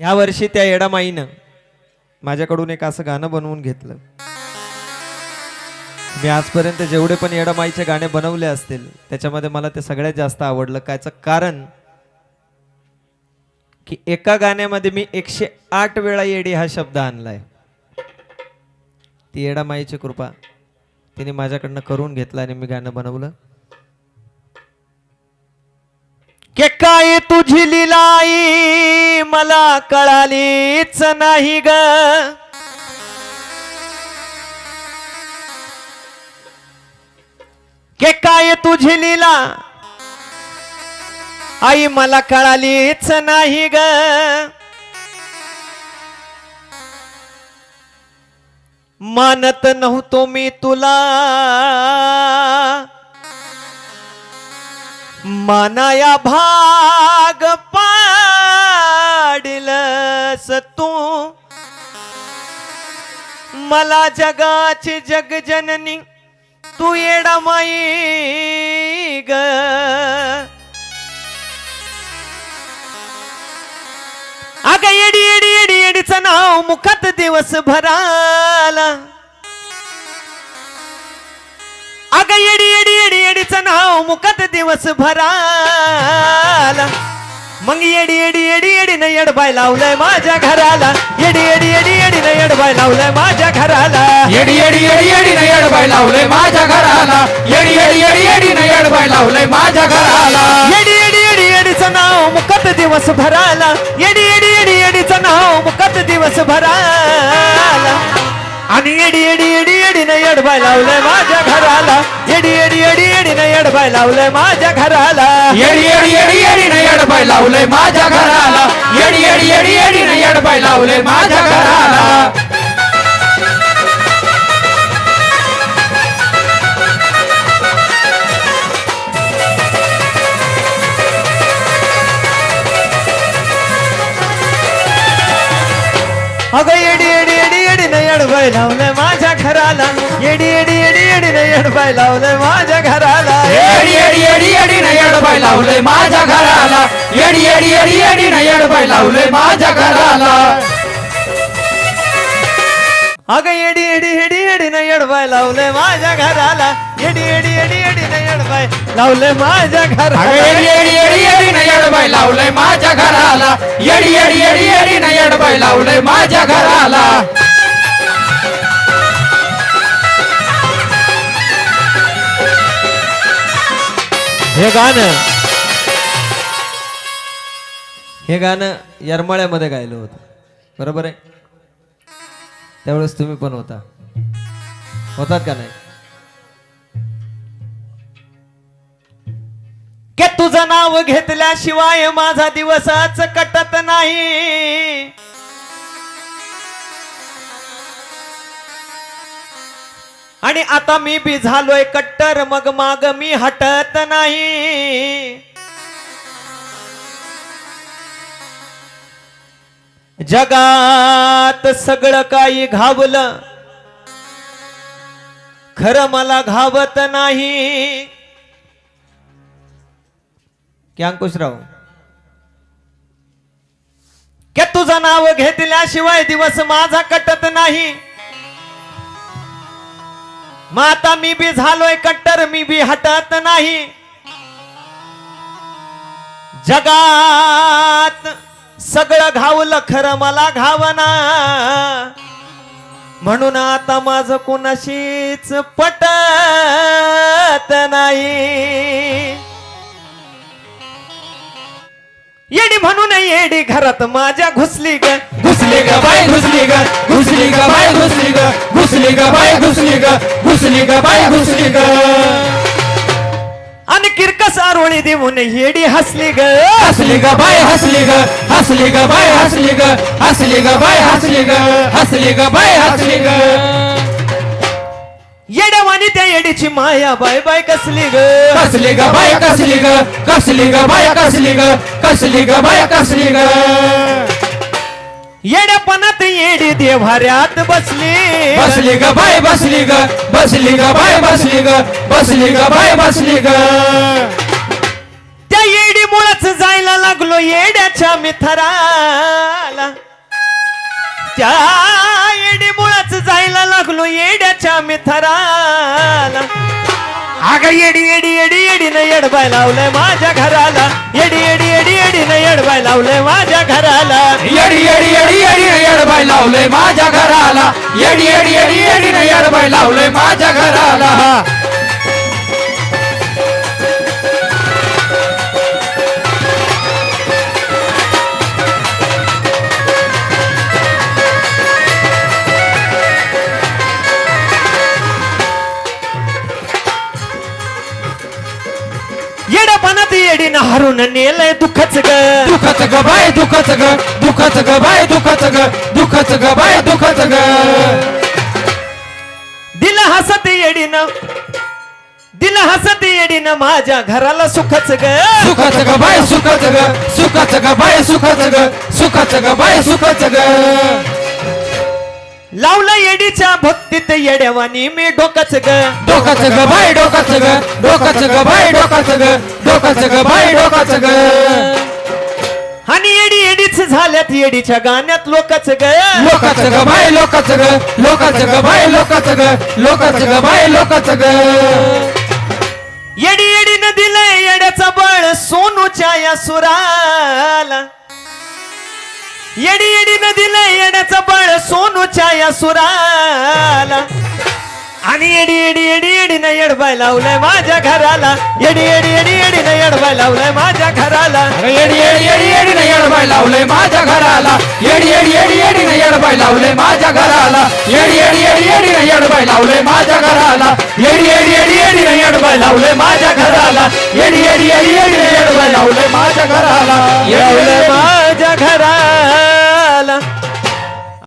ह्या वर्षी त्या येडामाईनं माझ्याकडून एक असं गाणं बनवून घेतलं. मी आजपर्यंत जेवढे पण येडामाईचे गाणे बनवले असतील त्याच्यामध्ये मला ते सगळ्यात जास्त आवडलं. कायचं कारण की एका गाण्यामध्ये मी एकशे आठ वेळा येडी हा शब्द आणलाय. ती येडामाईची कृपा तिने माझ्याकडनं करून घेतला आणि मी गाणं बनवलं. के काय तुझी लिलाई मला कळालीच नाही ग. के काय तुझी लिला आई मला कळालीच नाही ग. मानत नव्हतो मी तुला. मानाया भाग पाडलस तू. मला जगाची जगजननी तू येडा माई ग. अग येडी येडी येडी येडीचं नाव मुखात दिवस भराला अग येडी येडी येडी येडीचं नाव मुखात दिवस भराला मग येडी येडी येडी येडी न येडबाय लावलंय माझ्या घराला येडी येडी येडी येडी न येडबाय लावलंय माझ्या घराला येडी येडी येडी येडी न येडबाय लावलंय माझ्या घराला येडी येडी येडी येडी न येडबाय लावलंय माझ्या घराला येडी येडी येडी येडीचं नाव मुकत दिवस भराला येडी येडी येडी येडीचं नाव मुकत दिवस भराला आणि येडी येडी येडी येडीनं येडबाय लावलंय माझ्या घराला. येडी येडी येडी येडीनं येडबाय लावलंय माझ्या घराला. येडी येडी येडी येडी न येडबाय लावलंय माझ्या घराला. येडी येडी येडी येडी न येडबाय लावलंय माझ्या घराला. अगं येडीनं येडबाय लावलंय माझ्या घराला येडी येडी येडी येडीनं येडबाय लावलंय माझ्या घराला येडी येडी येडी येडी न येडबाय लावलंय माझ्या घराला येडी येडी येडी येडी न लावलंय माझ्या घराला अगं येडी येडी येडी येडीनं येडबाय लावलंय माझ्या घराला येडी येडी येडी येडीनं येडबाय लावलंय माझ्या घराला येडी येडी येडी येडी न येडबाय लावलंय माझ्या घराला येडी येडी येडी येडी न लावलंय माझ्या घराला हे गाणं हे गाणं यरमाळ्यामध्ये गायलं होतं. बरोबर आहे? त्यावेळेस तुम्ही पण होता. होतात का नाही? तुझं नाव घेतल्याशिवाय माझा दिवसाच कटत नाही. आणि आता मी बी झालोय कट्टर मग माग मी हटत नाही. जगात सगळं काही घावलं खरं मला घावत नाही. की अंकुशराव? क्या तुझं नाव घेतल्याशिवाय दिवस माझा कटत नाही. मग आता मी बी झालोय कट्टर मी बी हटत नाही. जगात सगळं घावलं खरं मला घावना. म्हणून आता माझं कोणाशीच पटत नाही. येडी म्हणून येडी घरात माझ्या घुसली ग. घुसली ग बाय घुसली ग. घुसली ग बाय घुसली ग. घुसली ग बाय घुसली ग. घुसली ग बाय घुसली ग. आणि किरकस आरोळी देऊन येडी हसली ग. हसली ग बाय हसली ग. हसली ग बाय हसली ग. हसली ग बाय हसली ग. हसली ग बाय हसली ग. येड्यावानी त्या येडीची माया बाय बाय कसली ग. कसली ग बाय कसली ग. कसली ग बाय कसली ग. कसली ग बाय कसली ग. येड्यापणात येडी देव्हाऱ्यात बसली. बसली ग बाय बसली ग. बसली ग बाय बसली ग. बसली ग बाय बसली ग. त्या येडी मुळच जायला लागलो येड्याच्या मिथराला. त्या येडी मुळच जायला लागलो येड्याच्या मिथराला. अग येडी येडी येडी येडीनं येडबाय लावलंय माझ्या घराला. येडी येडी येडी येडीनं येडबाय लावलंय माझ्या घराला. येडी येडी येडी येडी येडबाई लावलंय माझ्या घराला. येडी येडी येडी येडी येडबाई लावलंय माझ्या घराला. हरून नेलंय दुःखच ग. दुखच ग बाय दुखच ग. दुखच ग बाय दुखच ग. दुखच ग बाय दुखच ग. दिल हसत येडीनं. दिल हसत येडीनं माझ्या घराला सुखच ग. सुखच ग बाय सुखच ग. सुखच ग बाय सुखच ग. सुखच ग बाय सुखच ग. लावलं येडीच्या भक्तीत येड्यावानी मी डोकच ग. डोकच ग बाय डोकच ग. डोकच ग बाय डोकच ग. डोकच ग बाय डोकच ग. आणि येडी येडीच झाल्यात येडीच्या गाण्यात लोकच ग. लोकच ग बाय लोकच ग. लोकच ग बाय लोकच ग. लोकच ग बाय लोकच ग. येडी येडीनं दिलंय येड्याचा बळ सोनूच्या या सुराला. येडी येडीनं दिलंय येड्याचा बळ सोनूच्या या सुराला आणि येडी येडी येडी येडीनं येडबाय लावलंय माझ्या घराला येडी येडी येडी येडीनं येडबाय लावलंय माझ्या घराला अरे येडी येडी येडी येडीनं येडबाय लावलंय माझ्या घराला येडी येडी येडी येडीनं येडबाय लावलंय माझ्या घराला येडी येडी येडी येडीनं येडबाय लावलंय माझ्या घराला येडी येडी येडी येडीनं येडबाय लावलंय माझ्या घराला येडी येडी येडी येडीनं येडबाय लावलंय माझ्या घराला येडी लावलंय येडी- माझ्या घराला